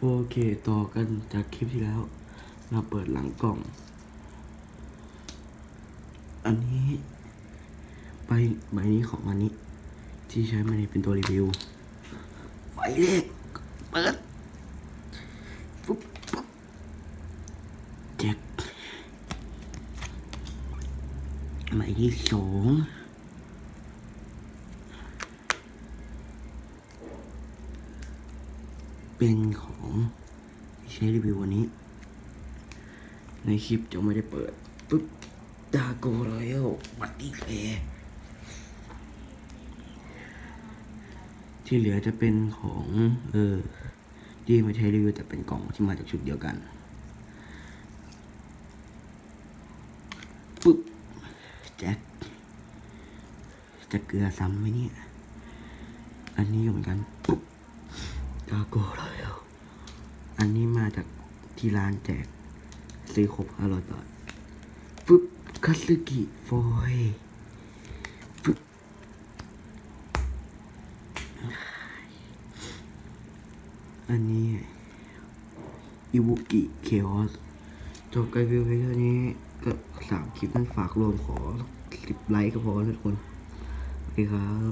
โอเคต่อกันจากคลิปที่แล้ว เราเปิดหลังกล่อง อันนี้ใบใบนี้ของอันนี้ ที่ใช้มาในเป็นตัวรีวิวใบแรกเปิดปุ๊บปุ๊บแจ็คใบที่สอง เป็นของที่ใช้รีวิววันนี้ ในคลิปจะไม่ได้เปิดปุ๊บดาโกรอยัลบัตตี้แฟร์ที่เหลือจะเป็นของ เออที่ไม่ใช้รีวิวแต่เป็นกล่องที่มาจากชุดเดียวกันปุ๊บแจ็คจะเกลือซ้ำไหมเนี่ย อันนี้ก็เหมือนกันปุ๊บดาโกร อันนี้มาจากที่ร้านแจก ซื้อครบห้าร้อยบาทปึ๊บคัตสึกิฟอยล์ปึ๊บอันนี้อิบุกิเคออสจบการรีวิวไปเท่านี้ก็สามคลิปนั้นฝากรวมขอสิบไลค์ก็พอนะทุกคน โอเคครับ